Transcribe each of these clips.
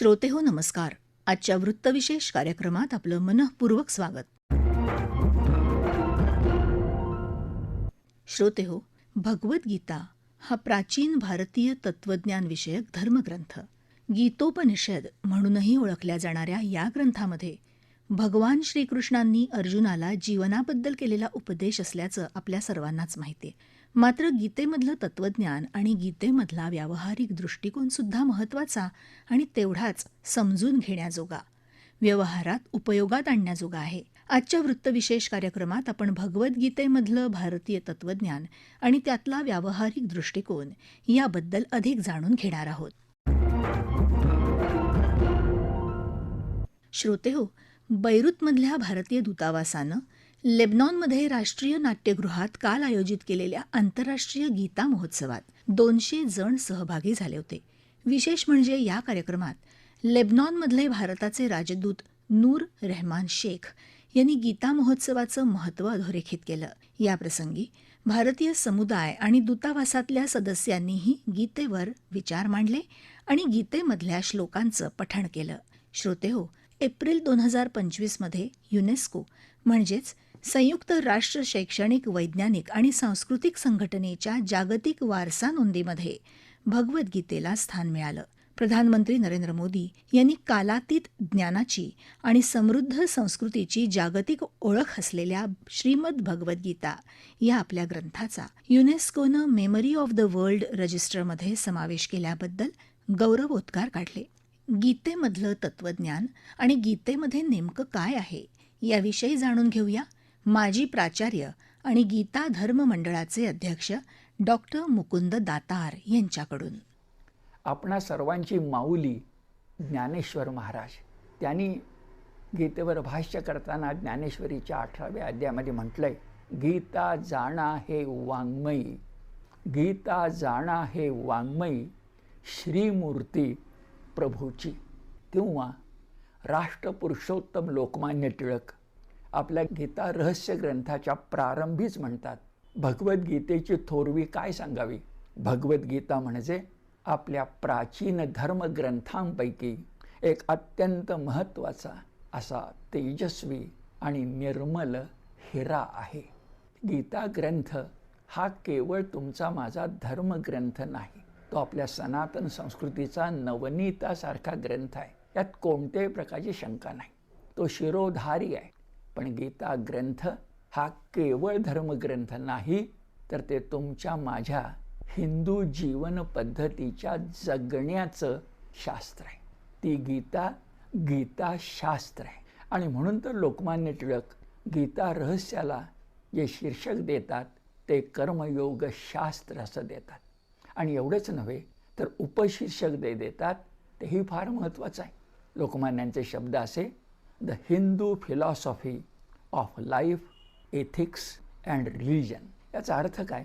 श्रोते हो नमस्कार. आजच्या वृत्तविशेष कार्यक्रमात आपलं मनःपूर्वक स्वागत. श्रोते हो भगवद्गीता हा प्राचीन भारतीय तत्वज्ञान विषयक धर्मग्रंथ गीतोपनिषद म्हणूनही ओळखल्या जाणाऱ्या या ग्रंथामध्ये भगवान श्रीकृष्णांनी अर्जुनाला जीवनाबद्दल केलेला उपदेश असल्याचं आपल्या सर्वांनाच माहिती आहे. मात्र गीतेमधलं तत्वज्ञान आणि गीतेमधला व्यावहारिक दृष्टिकोन सुद्धा महत्त्वाचा आणि तेवढाच समजून घेण्याजोगा. व्यवहारात उपयोगात आणण्याजोगा आहे. आजच्या वृत्तविशेष कार्यक्रमात आपण भगवद्गीतेमधलं भारतीय तत्वज्ञान आणि त्यातला व्यावहारिक दृष्टिकोन याबद्दल अधिक जाणून घेणार आहोत. श्रोते हो बैरूतमधल्या भारतीय दूतावासानं लेबनॉनमध्ये राष्ट्रीय नाट्यगृहात काल आयोजित केलेल्या आंतरराष्ट्रीय गीता महोत्सवात दोनशे जण सहभागी झाले होते. विशेष म्हणजे या कार्यक्रमात लेबनॉनमधले भारताचे राजदूत नूर रहमान शेख यांनी गीता महोत्सवाचं महत्त्व अधोरेखित केलं. याप्रसंगी भारतीय समुदाय आणि दूतावासातल्या सदस्यांनीही गीतेवर विचार मांडले आणि गीतेमधल्या श्लोकांचं पठण केलं. श्रोते हो एप्रिल दोन हजार पंचवीसमध्ये युनेस्को म्हणजेच संयुक्त राष्ट्र शैक्षणिक वैज्ञानिक आणि सांस्कृतिक संघटनेच्या जागतिक वारसा नोंदीमध्ये भगवद्गीतेला स्थान मिळालं. प्रधानमंत्री नरेंद्र मोदी यांनी कालातीत ज्ञानाची आणि समृद्ध संस्कृतीची जागतिक ओळख असलेल्या श्रीमद भगवद्गीता या आपल्या ग्रंथाचा युनेस्कोनं मेमरी ऑफ द वर्ल्ड रजिस्टरमध्ये समावेश केल्याबद्दल गौरवोद्गार काढले. गीतेमधलं तत्वज्ञान आणि गीतेमध्ये नेमकं काय आहे याविषयी जाणून घेऊया माजी प्राचार्य आणि गीता धर्म मंडळाचे अध्यक्ष डॉक्टर मुकुंद दातार यांच्याकडून. आपणा सर्वांची माऊली ज्ञानेश्वर महाराज. त्यांनी गीतेवर भाष्य करताना ज्ञानेश्वरीच्या अठराव्या अध्यायामध्ये आहे गीता जाणा हे वाङ्मयी गीता जाणा हे वाङ्मयी श्रीमूर्ती प्रभूची. तेव्हा राष्ट्रपुरुषोत्तम लोकमान्य टिळक आपल्या गीता रहस्य ग्रंथाच्या प्रारंभीच म्हणतात भगवद्गीतेची थोरवी काय सांगावी? भगवद्गीता म्हणजे आपल्या प्राचीन धर्मग्रंथांपैकी एक अत्यंत महत्त्वाचा असा तेजस्वी आणि निर्मल हिरा आहे. गीता ग्रंथ हा केवळ तुमचा माझा धर्मग्रंथ नाही तो आपल्या सनातन संस्कृतीचा नवनीतासारखा ग्रंथ आहे. यात कोणत्याही प्रकारची शंका नाही. तो शिरोधारी आहे. पण गीता ग्रंथ हा केवळ धर्मग्रंथ नाही तर ते तुमच्या माझ्या हिंदू जीवन पद्धतीच्या जगण्याचं शास्त्र आहे. ती गीता गीता शास्त्र आहे. आणि म्हणून तर लोकमान्य टिळक गीता रहस्याला जे शीर्षक देतात ते कर्मयोग शास्त्र असं देतात. आणि एवढंच नव्हे तर उपशीर्षक दे देतात तेही फार महत्त्वाचं आहे. लोकमान्यांचे शब्द असे the Hindu philosophy of life ethics and religion. याचा अर्थ काय?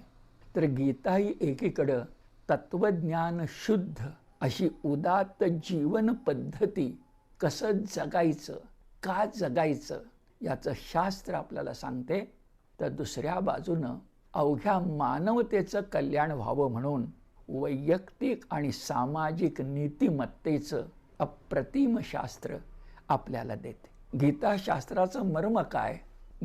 तर गीता ही एकीकडं तत्वज्ञान शुद्ध अशी उदात्त जीवन पद्धती कसं जगायचं का जगायचं याचं शास्त्र आपल्याला सांगते. तर दुसऱ्या बाजूनं अवघ्या मानवतेचं कल्याण व्हावं म्हणून वैयक्तिक आणि सामाजिक नीतिमत्तेचं अप्रतिम शास्त्र आपल्याला देते. गीताशास्त्राचं मर्म काय?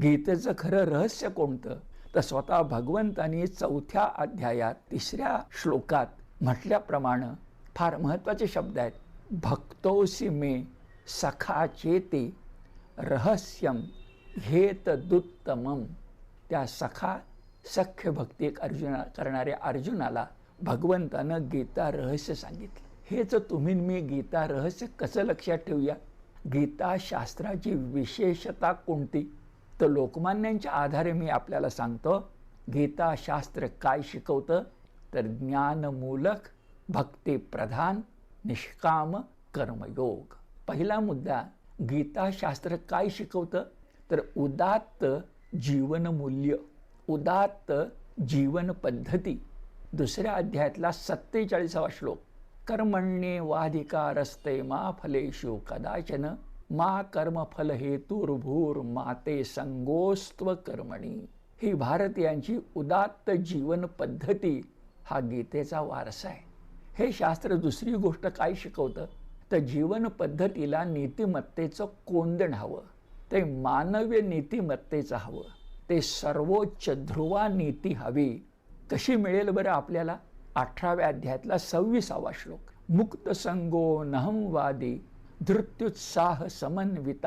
गीतेचं खरं रहस्य कोणतं? तर स्वतः भगवंतानी चौथ्या अध्यायात तिसऱ्या श्लोकात म्हटल्याप्रमाणे फार महत्त्वाचे शब्द आहेत. भक्तोसी मे सखा चेते रहस्यम हे दुत्तमम त्या सखा सख्य भक्ती अर्जुना करणाऱ्या अर्जुनाला भगवंतानं गीता रहस्य सांगितलं. हेच तुम्ही मी गीता रहस्य कसं लक्षात ठेवूया? गीता शास्त्राची विशेषता कोणती? तर लोकमान्यांच्या आधारे मी आपल्याला सांगतो गीता शास्त्र काय शिकवतं? तर ज्ञानमूलक भक्तिप्रधान निष्काम कर्मयोग. पहिला मुद्दा गीताशास्त्र काय शिकवतं? तर उदात्त जीवनमूल्य उदात्त जीवन पद्धती. दुसऱ्या अध्यायातला सत्तेचाळीसावा श्लोक. कर्मण्ये वाधिकारस्ते मा फलेषु कदाचन मा कर्मफल हेतुर्भूर माते संगोस्त्व कर्मणी। ही भारतीयांची उदात्त जीवन पद्धती हा गीतेचा वारसा आहे. हे शास्त्र दुसरी गोष्ट काय शिकवतं? तर जीवन पद्धतीला नीतिमत्तेचं कोंदण हवं. ते मानवीय नीतिमत्तेचं हवं. ते सर्वोच्च ध्रुवा नीती हवी. कशी मिळेल बरं आपल्याला? अठराव्या अध्यायातला सव्वीसावा श्लोक. मुक्त संगो नहमवादी धृत्युत्साह समन्वित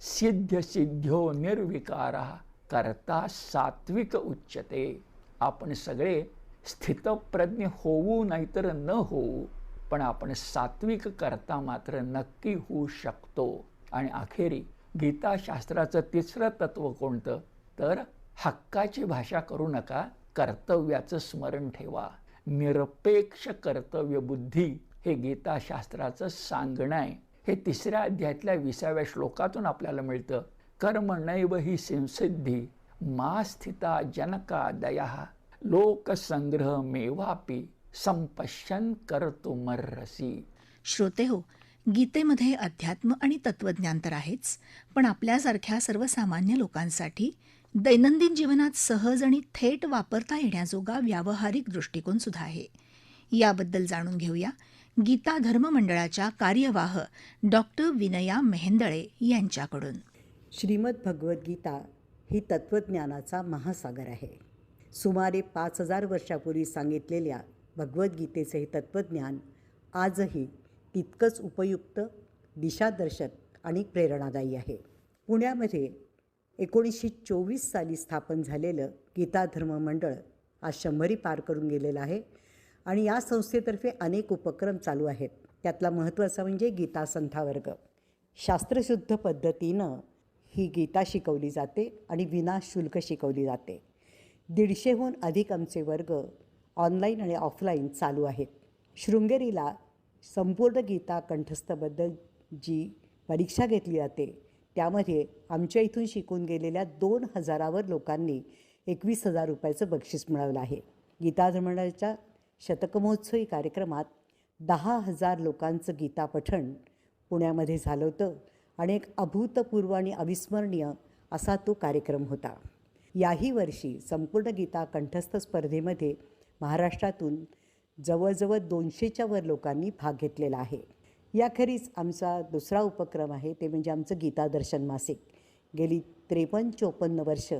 सिद्ध सिद्ध्यो निर्विकारा करता सात्विक उच्चते आपण सगळे स्थितप्रज्ञ होऊ नाहीतर न होऊ पण आपण सात्विक करता मात्र नक्की होऊ शकतो. आणि अखेरी गीताशास्त्राचं तिसरं तत्व कोणतं? तर हक्काची भाषा करू नका कर्तव्याचं स्मरण ठेवा. निरपेक्ष कर्तव्य बुद्धी हे गीताशास्त्राचं सांगणं आहे. हे तिसऱ्या अध्यायातल्या विसाव्या श्लोकातून आपल्याला मिळतं. कर्म नैव ही संसिद्धी मा स्थिता जनका दया लोकसंग्रह मेवापी संपश्यन कर्तुमर्रसी श्रोते हो गीतेमध्ये अध्यात्म आणि तत्वज्ञान तर आहेच पण आपल्यासारख्या सर्वसामान्य लोकांसाठी दैनंदिन जीवनात सहज आणि थेट वापरता येण्याजोगा व्यावहारिक दृष्टिकोन सुद्धा आहे. याबद्दल जाणून घेऊया. गीता धर्म मंडळाच्या कार्यवाह डॉक्टर विनया मेहेंदळे यांच्याकडून. श्रीमद भगवद्गीता ही तत्त्वज्ञानाचा महासागर आहे. सुमारे पाच हजार वर्षापूर्वी सांगितलेल्या भगवद्गीतेचे हे तत्त्वज्ञान आजही तितकंच उपयुक्त दिशादर्शक आणि प्रेरणादायी आहे. पुण्यामध्ये एकोणीसशे चोवीस साली स्थापन झालेलं गीता धर्म मंडळ आज शंभरी पार करून गेलेलं आहे. आणि या संस्थेतर्फे अनेक उपक्रम चालू आहेत. त्यातला महत्त्वाचा म्हणजे गीता संथावर्ग. शास्त्रशुद्ध पद्धतीनं ही गीता शिकवली जाते आणि विनाशुल्क शिकवली जाते. दीडशेहून अधिक आमचे वर्ग ऑनलाईन आणि ऑफलाईन चालू आहेत. शृंगेरीला संपूर्ण गीता कंठस्थबद्दल जी परीक्षा घेतली जाते त्यामध्ये आमच्या इथून शिकून गेलेल्या दोन हजारावर लोकांनी एकवीस हजार रुपयाचं बक्षीस मिळवलं आहे. गीता धर्मंडळाच्या शतकमहोत्सवी कार्यक्रमात दहा हजार लोकांचं गीता पठण पुण्यामध्ये झालं होतं आणि एक अभूतपूर्व आणि अविस्मरणीय असा तो कार्यक्रम होता. याही वर्षी संपूर्ण गीता कंठस्थ स्पर्धेमध्ये महाराष्ट्रातून जवळजवळ दोनशेच्या वर लोकांनी भाग घेतलेला आहे. याखेरीज आमचा दुसरा उपक्रम आहे ते म्हणजे आमचं गीता दर्शन मासिक. गेली त्रेपन्न चोपन्न वर्ष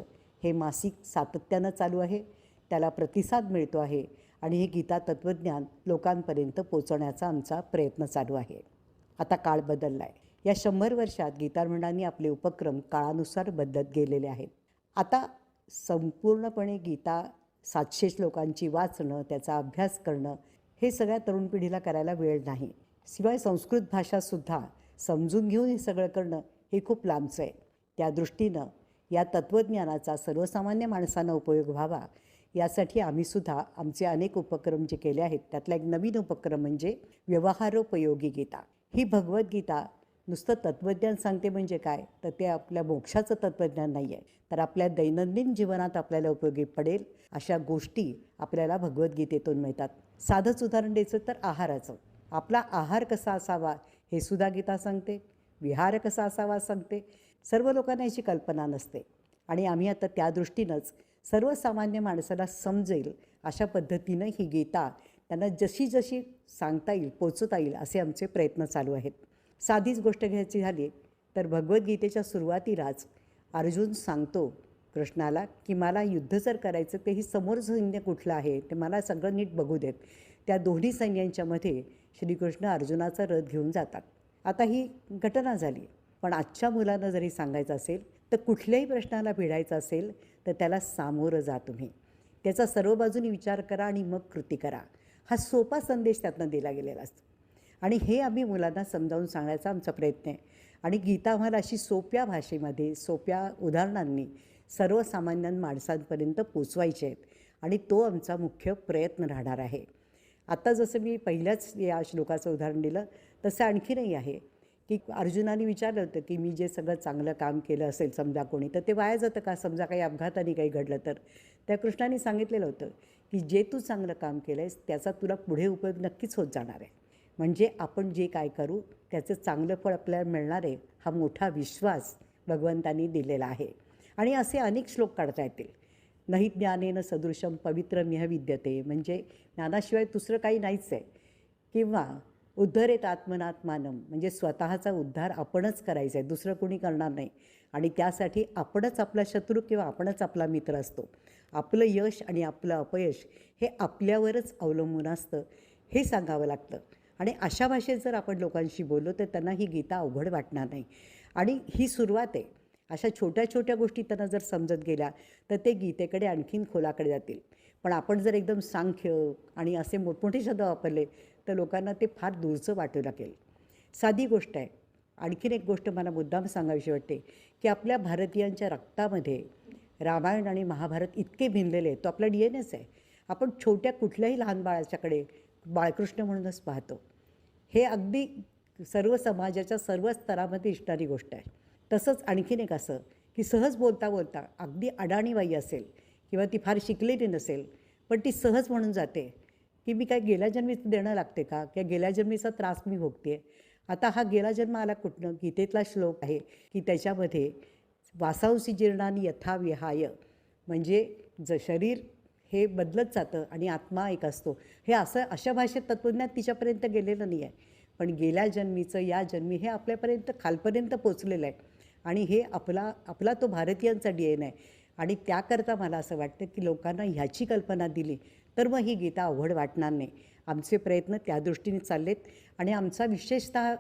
हे मासिक सातत्यानं चालू आहे त्याला प्रतिसाद मिळतो आहे आणि हे गीता तत्त्वज्ञान लोकांपर्यंत पोचवण्याचा आमचा प्रयत्न चालू आहे. आता काळ बदलला आहे या शंभर वर्षात गीतामंडळांनी आपले उपक्रम काळानुसार बदलत गेलेले आहेत. आता संपूर्णपणे गीता सातशे श्लोकांची वाचणं त्याचा अभ्यास करणं हे सगळ्या तरुण पिढीला करायला वेळ नाही. शिवाय संस्कृत भाषासुद्धा समजून घेऊन हे सगळं करणं हे खूप लांबचं आहे. त्या दृष्टीनं या तत्त्वज्ञानाचा सर्वसामान्य माणसांना उपयोग व्हावा यासाठी आम्हीसुद्धा आमचे अनेक उपक्रम जे केले आहेत त्यातला एक नवीन उपक्रम म्हणजे व्यवहारोपयोगी गीता. ही भगवद्गीता नुसतं तत्त्वज्ञान सांगते म्हणजे काय? तर ते आपल्या मोक्षाचं तत्त्वज्ञान नाही आहे. तर आपल्या दैनंदिन जीवनात आपल्याला उपयोगी पडेल अशा गोष्टी आपल्याला भगवद्गीतेतून मिळतात. साधंच उदाहरण द्यायचं तर आहाराचं. आपला आहार कसा असावा हे सुद्धा गीता सांगते विहार कसा असावा सांगते. सर्व लोकांना याची कल्पना नसते. आणि आम्ही आता त्या दृष्टीनंच सर्वसामान्य माणसाला समजेल अशा पद्धतीनं ही गीता त्यांना जशी जशी सांगता येईल पोचवता येईल असे आमचे प्रयत्न चालू आहेत. साधीच गोष्ट घ्यायची झाली तर भगवद्गीतेच्या सुरुवातीलाच अर्जुन सांगतो कृष्णाला की मला युद्ध जर करायचं ते ही समोर सैन्य कुठलं आहे ते मला सगळं नीट बघू देत. त्या दोन्ही सैन्यांच्यामध्ये श्रीकृष्ण अर्जुनाचा रथ घेऊन जातात. आता ही घटना झाली. पण आजच्या मुलांना जरी सांगायचं असेल तर कुठल्याही प्रश्नाला भिडायचं असेल तर त्याला सामोरं जा तुम्ही. त्याचा सर्व बाजूनी विचार करा आणि मग कृती करा. हा सोपा संदेश त्यातनं दिला गेलेला असतो. आणि हे आम्ही मुलांना समजावून सांगण्याचा आमचा प्रयत्न आहे. आणि गीता आम्हाला अशी सोप्या भाषेमध्ये सोप्या उदाहरणांनी सर्वसामान्य माणसांपर्यंत पोचवायचे आहेत. आणि तो आमचा मुख्य प्रयत्न राहणार आहे. आता जसं मी पहिल्याच या श्लोकाचं उदाहरण दिलं तसं आणखीनही आहे की अर्जुनाने विचारलं होतं की मी जे सगळं चांगलं काम केलं असेल समजा कोणी तर ते वाया जातं का? समजा काही अपघाताने काही घडलं तर. त्या कृष्णाने सांगितलेलं होतं की जे तू चांगलं काम केलं आहेस त्याचा तुला पुढे उपयोग नक्कीच होत जाणार आहे. म्हणजे आपण जे काय करू त्याचं चांगलं फळ आपल्याला मिळणार आहे हा मोठा विश्वास भगवंतांनी दिलेला आहे. आणि असे अनेक श्लोक काढता येतील. नाही ज्ञानेन सदृशम पवित्रमिह विद्यते. म्हणजे ज्ञानाशिवाय दुसरं काही नाहीच आहे. किंवा उद्धरेत आत्मनात्मानम म्हणजे स्वतःचा उद्धार आपणच करायचा आहे. दुसरं कोणी करणार नाही. आणि त्यासाठी आपणच आपला शत्रू किंवा आपणच आपला मित्र असतो. आपलं यश आणि आपलं अपयश हे आपल्यावरच अवलंबून असतं हे सांगावं लागतं. आणि अशा भाषेत जर आपण लोकांशी बोललो तर त्यांना ही गीता अवघड वाटणार नाही. आणि ही सुरुवात आहे. अशा छोट्या छोट्या गोष्टी त्यांना जर समजत गेल्या तर ते गीतेकडे आणखीन खोलाकडे जातील. पण आपण जर एकदम सांख्य आणि असे मोठमोठे शब्द वापरले तर लोकांना ते फार दूरचं वाटू लागेल. साधी गोष्ट आहे. आणखीन एक गोष्ट मला मुद्दाम सांगावीशी वाटते की आपल्या भारतीयांच्या रक्तामध्ये रामायण आणि महाभारत इतके भिनलेले आहेत. तो आपला डी एन एस आहे. आपण छोट्या कुठल्याही लहान बाळाच्याकडे बाळकृष्ण म्हणूनच पाहतो. हे अगदी सर्व समाजाच्या सर्व स्तरामध्ये दिसणारी गोष्ट आहे. तसंच आणखीन एक असं की सहज बोलता बोलता अगदी अडाणीबाई असेल किंवा ती फार शिकलेली नसेल पण ती सहज म्हणून जाते की मी काय गेल्या जन्मीच देणं लागते का? किंवा गेल्या जन्मीचा त्रास मी भोगते? आता हा गेला जन्म आला कुठनं? गीतेतला श्लोक आहे की त्याच्यामध्ये वासांशी जीर्णाने यथा विहाय. म्हणजे ज शरीर हे बदलत जातं आणि आत्मा एक असतो. हे असं अशा भाषेत तत्त्वज्ञान तिच्यापर्यंत गेलेलं नाही आहे. पण गेल्या जन्मीचं या जन्मी हे आपल्यापर्यंत खालपर्यंत पोचलेलं आहे. आणि हे आपला आपला तो भारतीयांचा डी एन आहे. आणि त्याकरता मला असं वाटतं की लोकांना ह्याची कल्पना दिली तर मग ही गीता अवघड वाटणार नाही. आमचे प्रयत्न त्या दृष्टीने चाललेत. आणि आमचा विशेषतः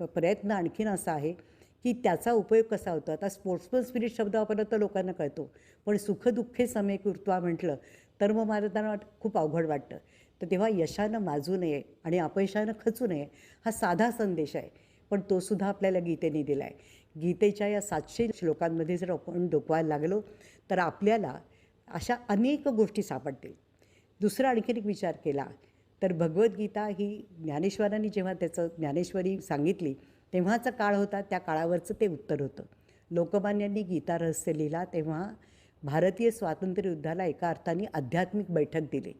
प्रयत्न आणखीन असा आहे की त्याचा उपयोग कसा होतो? आता स्पोर्ट्समन स्पिरिट शब्द वापरला तर लोकांना कळतो. पण सुखदुःखे समे कृत्वा म्हटलं तर मग मला त्यांना वाट खूप अवघड वाटतं. तर तेव्हा यशानं माजू नये आणि अपयशानं खचू नये हा साधा संदेश आहे. पण तोसुद्धा आपल्याला गीतेने दिला आहे गीतेच्या या सातशे श्लोकांमध्ये जर आपण डोकवायला लागलो तर आपल्याला अशा अनेक गोष्टी सापडतील. दुसरा आणखीन एक विचार केला तर भगवद्गीता ही ज्ञानेश्वरांनी जेव्हा त्याचं ज्ञानेश्वरी सांगितली तेव्हाचा काळ होता त्या काळावरचं ते उत्तर होतं. लोकमान्यांनी गीता रहस्य लिहिला तेव्हा भारतीय स्वातंत्र्य युद्धाला एका अर्थाने आध्यात्मिक बैठक दिली.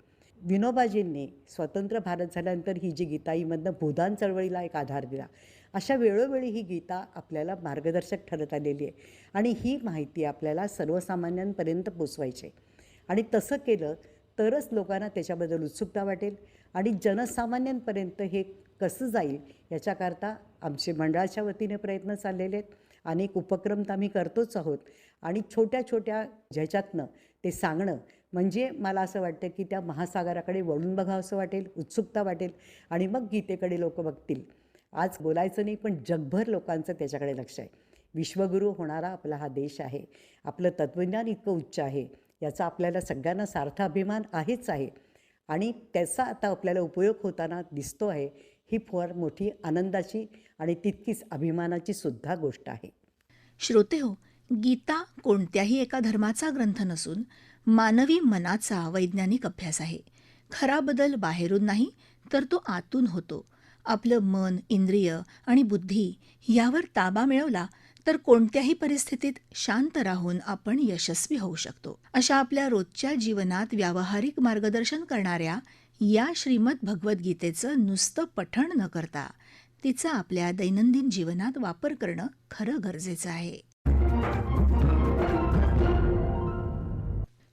विनोबाजींनी स्वतंत्र भारत झाल्यानंतर ही जी गीताईमधनं भूदान चळवळीला एक आधार दिला. अशा वेळोवेळी ही गीता आपल्याला मार्गदर्शक ठरत आलेली आहे. आणि ही माहिती आपल्याला सर्वसामान्यांपर्यंत पोचवायची आहे. आणि तसं केलं तरच लोकांना त्याच्याबद्दल उत्सुकता वाटेल आणि जनसामान्यांपर्यंत हे कसं जाईल याच्याकरता आमचे मंडळाच्या वतीने प्रयत्न चाललेले आहेत. अनेक उपक्रम तर आम्ही करतोच आहोत. आणि छोट्या छोट्या ज्याच्यातनं ते सांगणं म्हणजे मला असं वाटतं की त्या महासागराकडे वळून बघावं असं वाटेल उत्सुकता वाटेल आणि मग गीतेकडे लोक बघतील. आज बोलायचं नाही पण जगभर लोकांचं त्याच्याकडे लक्ष आहे. विश्वगुरू होणारा आपला हा देश आहे. आपलं तत्त्वज्ञान इतकं उच्च आहे. याचा आपल्याला सगळ्यांना सार्थ अभिमान आहेच आहे. आणि त्याचा आता आपल्याला उपयोग होताना दिसतो आहे ही फार मोठी आनंदाची आणि तितकीच अभिमानाची सुद्धा गोष्ट आहे. श्रोते हो गीता कोणत्याही एका धर्माचा ग्रंथ नसून मानवी मनाचा वैज्ञानिक अभ्यास आहे. खरा बदल बाहेरून नाही तर तो आतून होतो. आपलं मन इंद्रिय आणि बुद्धी यावर ताबा मिळवला तर कोणत्याही परिस्थितीत शांत राहून आपण यशस्वी होऊ शकतो. अशा आपल्या रोजच्या जीवनात व्यावहारिक मार्गदर्शन करणाऱ्या या श्रीमद भगवद्गीतेचं नुसतं पठण न करता तिचा आपल्या दैनंदिन जीवनात वापर करणं खरं गरजेचं आहे.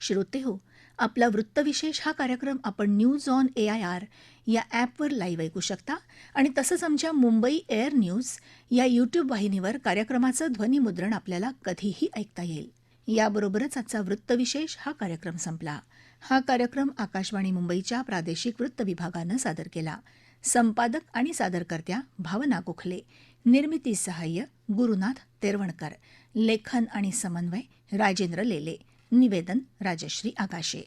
श्रोते हो आपला वृत्तविशेष हा कार्यक्रम आपण news on A I R या ॲपवर लाईव्ह ऐकू शकता. आणि तसंच आमच्या मुंबई एअर न्यूज या यूट्यूब वाहिनीवर कार्यक्रमाचं ध्वनिमुद्रण आपल्याला कधीही ऐकता येईल. याबरोबरच आजचा वृत्तविशेष हा कार्यक्रम संपला. हा कार्यक्रम आकाशवाणी मुंबईच्या प्रादेशिक वृत्त विभागानं सादर केला. संपादक आणि सादरकर्त्या भावना गोखले. निर्मिती सहाय्य गुरुनाथ तेरवणकर. लेखन आणि समन्वय राजेंद्र लेले. निवेदन राजश्री आकाशे